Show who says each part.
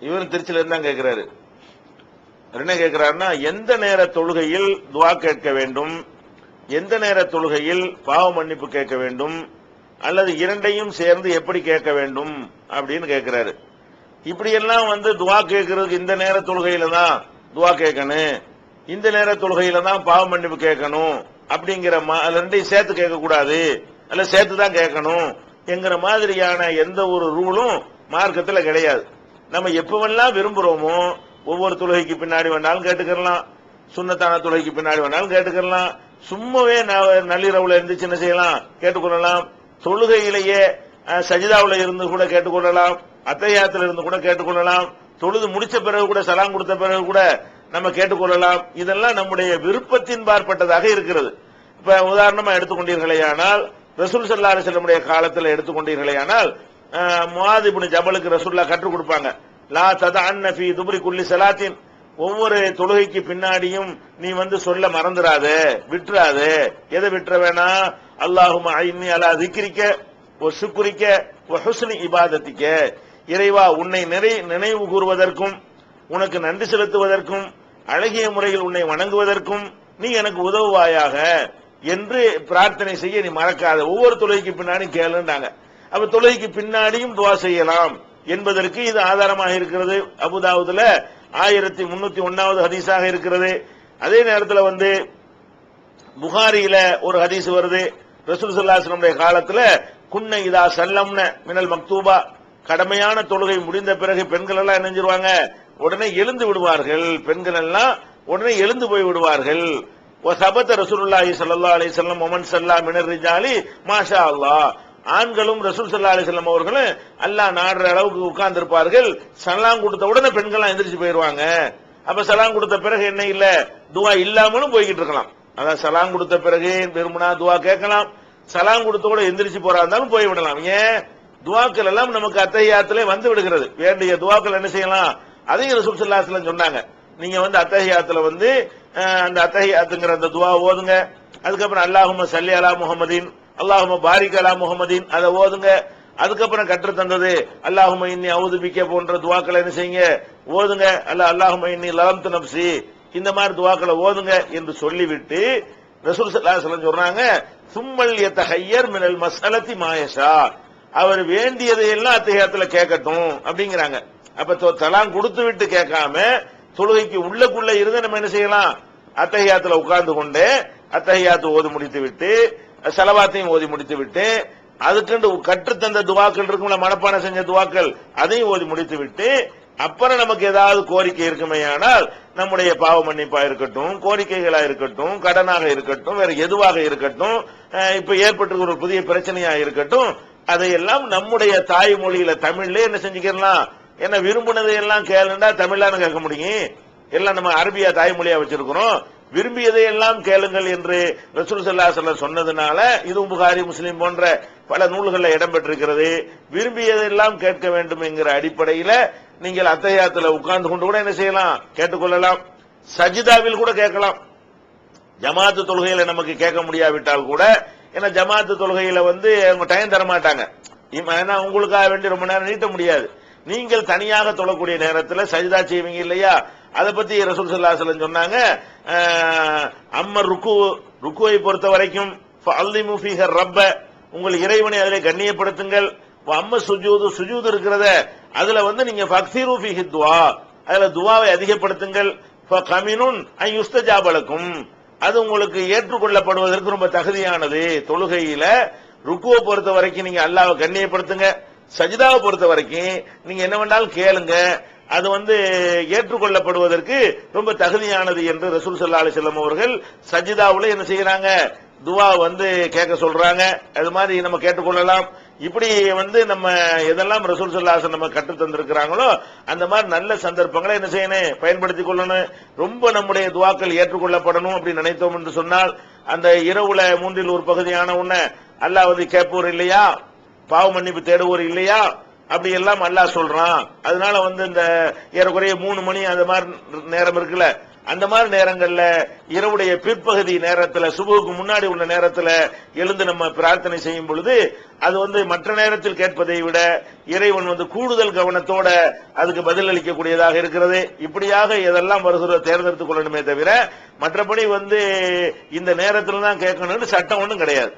Speaker 1: இவரும் திருச்சியில தான் கேட்கிறாரு என்ன கேட்கிறாருன்னா எந்த நேர தொழுகையில் துவா கேட்க வேண்டும்? எந்த நேர தொழுகையில் பாவ மன்னிப்பு கேட்க வேண்டும்? அல்லது இரண்டையும் சேர்ந்து எப்படி கேட்க வேண்டும்? அப்படின்னு கேட்கிறாரு இப்படியெல்லாம் வந்து துவா கேட்கறதுக்கு இந்த நேர தொழுகையில தான் துவா கேட்கணும். இந்த நேர தொழுகையில தான் பாவ மன்னிப்பு கேட்கணும். அப்படிங்கிற ரெண்டையும் சேர்த்து கேட்கக்கூடாது. அல்ல சேர்த்து தான் கேட்கணும். என்கிற மாதிரியான எந்த ஒரு ரூலும் மார்க்கத்தில் கிடையாது. நம்ம எப்பவெல்லாம் விரும்புறோமோ ஒவ்வொரு தொழுகைக்கு பின்னாடி வேணாலும் கேட்டுக்கிறலாம். சுண்ணத்தான தொழுகைக்கு பின்னாடி வேணாலும் கேட்டுக்கிறலாம். சும்மாவே ந- நள்ளிரவுல இருந்து சின்ன செய்யலாம்? கேட்டுக்கொள்ளலாம். தொழுகையிலேயே சஜிதாவில் இருந்து கூட கேட்டுக்கொள்ளலாம். அத்தையாத்தில் இருந்து கூட கேட்டுக்கொள்ளலாம். தொழுது முடிச்ச பிறகு கூட சலாம் கொடுத்த பிறகு கூட நம்ம கேட்டுக்கொள்ளலாம். இதெல்லாம் நம்முடைய விருப்பத்தின் பார்ப்பட்டதாக இருக்கிறது. இப்ப உதாரணமா எடுத்துக்கொண்டீர்களேயானால் ரசூல் சல்லா செல்லமுடைய காலத்தில் எடுத்துக்கொண்டீர்களேயானால் முவாதிபுன் ஜபலுக்கு ரசூல்லா கற்றுக் கொடுப்பாங்க. லா தத அன்னஃபி துபுரி குல்லி சலாத்தின். ஒவ்வொரு தொழுகைக்கு பின்னாடியும் நீ வந்து சொல்ல மறந்துடாத விட்டுறாத. எதை விட்டுற வேணா? அல்லாஹும் ஐன்னி அலா திக்கிரிக்க ஒ சுக்குரிக்க ஒ ஹுஸ்னி இபாதத்திக்க. இறைவா உன்னை நிறை நினைவு கூறுவதற்கும் உனக்கு நன்றி செலுத்துவதற்கும் அழகிய முறையில் உன்னை வணங்குவதற்கும் நீ எனக்கு உதவுவாயாக என்று பிரார்த்தனை செய்ய நீ மறக்காத. ஒவ்வொரு தொழுகைக்கு பின்னாடி கேளுன்றாங்க. அப்ப தொழுகைக்கு பின்னாடியும் துவா செய்யலாம் என்பதற்கு இது ஆதாரமாக இருக்கிறது. அபுதாவுதுல ஆயிரத்தி முன்னூத்தி ஒன்னாவது ஹதீஸாக இருக்கிறது. அதே நேரத்தில் வந்து புகாரியில ஒரு ஹதீஸ் வருது. ரசூல் சல்லாஸ்லமுடைய காலத்துல குன்ன இதா சல்லம்ன மினல் மக்தூபா. கடமையான தொழுகை முடிந்த பிறகு பெண்கள் எல்லாம் என்ன உடனே எழுந்து விடுவார்கள். பெண்கள் எல்லாம் உடனே எழுந்து போய் விடுவார்கள். சபத்த ரசூலுல்லாஹி சல்லா அலி வஸல்லம் மொமன் செல்லா மினர் ரிஜாலி மாஷா அல்லாஹ். ஆண்களும் ரசூல் சல்லா அலைஹி அவர்களும் அல்லாஹ் நாடுற அளவுக்கு உட்கார்ந்து இருப்பார்கள் சலாம் கொடுத்த உடனே பெண்கள்லாம் எந்திரிச்சு போயிருவாங்க. அப்ப சலாம் கொடுத்த பிறகு என்ன இல்ல? துவா இல்லாமலும் போய்கிட்டு இருக்கலாம். அதான் சலாம் கொடுத்த பிறகு விரும்பினா துவா கேட்கலாம். சலாம் கொடுத்த கூட எந்திரிச்சு போறா இருந்தாலும் போய் விடலாம். ஏன்? துவாக்கள் எல்லாம் நமக்கு அத்தகையாத்திலே வந்து விடுகிறது. வேண்டிய துவாக்கள் என்ன செய்யலாம்? அதையும் ரசூல் சல்லா சொன்னாங்க. நீங்க வந்து அத்தகையாத்துல வந்து அந்த அத்தகையாத்துங்கிற அந்த துவா ஓதுங்க. அதுக்கப்புறம் அல்லாஹும்ம சல்லி அலா முஹம்மதின் அல்லாஹும பாரிக் அலா அதை ஓதுங்க. அதுக்கப்புறம் கற்று தந்தது. அல்லாஹும இன்னி அவுதுபிக்க போன்ற துவாக்களை என்ன செய்யுங்க? ஓதுங்க. அல்ல அல்லாஹும இன்னி லலம் நப்சி. இந்த மாதிரி துவாக்களை ஓதுங்க என்று சொல்லிவிட்டு ரசூல் ஸல்லல்லாஹு அலைஹி சொல்றாங்க சும்மல் யத்தஹய்யர் மினல் மசலத்தி மாயஷா அவர் வேண்டியதை எல்லாம் அத்தகையத்துல கேட்கட்டும் அப்படிங்கிறாங்க. அப்ப தலாம் கொடுத்து விட்டு கேட்காம தொழுகைக்கு உள்ளக்குள்ள இருந்து நம்ம என்ன செய்யலாம்? அத்தகையாத்துல உட்கார்ந்து கொண்டு அத்தகையாத்து ஓது முடித்து விட்டு செலவாத்தையும் ஓதி முடித்து விட்டு அதுக்கென்று கற்றுத்தந்த துவாக்கள் இருக்கும்ல மனப்பான செஞ்ச துவாக்கள் அதையும் ஓதி முடித்து விட்டு அப்புறம் நமக்கு ஏதாவது கோரிக்கை இருக்குமேயானால் நம்முடைய பாவ மன்னிப்பா இருக்கட்டும் கோரிக்கைகளா இருக்கட்டும் கடனாக இருக்கட்டும் வேற எதுவாக இருக்கட்டும் இப்ப ஏற்பட்டிருக்கிற ஒரு புதிய பிரச்சனையா இருக்கட்டும் அதையெல்லாம் நம்முடைய தாய்மொழியில தமிழ்ல என்ன செஞ்சுக்கலாம் என்ன விரும்பினதை எல்லாம் கேளுண்டா தமிழ்லான்னு கேட்க முடியும்? எல்லாம் நம்ம அரபியா தாய்மொழியா வச்சிருக்கிறோம். விரும்பியதை எல்லாம் கேளுங்கள் என்று ரசூல் சல்லா அலைஹி சொன்னதுனால இது புகாரி முஸ்லீம் போன்ற பல நூல்களில் இடம்பெற்றிருக்கிறது. விரும்பியதெல்லாம் கேட்க வேண்டும் என்கிற அடிப்படையில நீங்கள் அத்தகையாத்துல உட்கார்ந்து கொண்டு கூட என்ன செய்யலாம்? கேட்டுக்கொள்ளலாம். சஜிதாவில் கூட கேட்கலாம். ஜமாத்து தொழுகையில நமக்கு கேட்க முடியாவிட்டால் கூட ஏன்னா ஜமாத்து தொழுகையில வந்து அவங்க டைம் தரமாட்டாங்க. ஏன்னா உங்களுக்காக வேண்டி ரொம்ப நேரம் நீட்ட முடியாது. நீங்கள் தனியாக தொழக்கூடிய நேரத்தில் சஜிதா செய்வீங்க இல்லையா? அதை பத்தி ரசூல் ஸல்லல்லாஹு சொன்னாங்க. அம்மர் ருக்கு ருக்குவை பொறுத்த வரைக்கும் ரப்ப உங்கள் இறைவனை அதிலே கண்ணியப்படுத்துங்கள். அம்ம சுஜூது சுஜூது இருக்கிறத அதுல வந்து நீங்க ஃபக்ஸிரு ஃபீஹி துவா அதுல துவாவை அதிகப்படுத்துங்கள். கமினுன் யுஸ்தஜாபலக்கும் அது உங்களுக்கு ஏற்றுக்கொள்ளப்படுவதற்கு ரொம்ப தகுதியானது. தொழுகையில ருக்குவை பொறுத்த வரைக்கும் நீங்க அல்லாவை கண்ணியப்படுத்துங்க. சஜிதாவை பொறுத்த வரைக்கும் நீங்க என்ன வேண்டாலும் கேளுங்க. அது வந்து ஏற்றுக்கொள்ளப்படுவதற்கு ரொம்ப தகுதியானது என்று ரசூல் சல்லா அலைஹி வஸல்லம் அவர்கள் சஜிதாவுல என்ன செய்யறாங்க? துவா வந்து கேட்க சொல்றாங்க. அது மாதிரி நம்ம கேட்டுக்கொள்ளலாம். இப்படி வந்து நம்ம எதெல்லாம் ரசூல் ஸல்லல்லாஹு நம்ம கற்று தந்திருக்கிறாங்களோ அந்த மாதிரி நல்ல சந்தர்ப்பங்களை என்ன செய்யணும்? பயன்படுத்திக் கொள்ளணும். ரொம்ப நம்முடைய துவாக்கள் ஏற்றுக்கொள்ளப்படணும் அப்படி நினைத்தோம் என்று சொன்னால் அந்த இரவுல மூன்றில் ஒரு பகுதியான உன்ன அல்லாவது கேட்போர் இல்லையா? பாவ மன்னிப்பு தேடுவோர் இல்லையா? அப்படி எல்லாம் அல்லாஹ் சொல்றான். அதனால வந்து இந்த ஏறக்குறைய மூணு மணி அந்த மாதிரி நேரம் இருக்குல்ல அந்த மாதிரி நேரங்கள்ல இரவுடைய பிற்பகுதி நேரத்துல சுபுக்கு முன்னாடி உள்ள நேரத்துல எழுந்து நம்ம பிரார்த்தனை செய்யும் பொழுது அது வந்து மற்ற நேரத்தில் கேட்பதை விட இறைவன் வந்து கூடுதல் கவனத்தோட அதுக்கு பதில் அளிக்கக்கூடியதாக இருக்கிறது. இப்படியாக இதெல்லாம் வருகிற தேர்ந்தெடுத்துக் கொள்ளணுமே தவிர மற்றபடி வந்து இந்த நேரத்தில் தான் கேட்கணும்னு சட்டம் ஒன்றும் கிடையாது.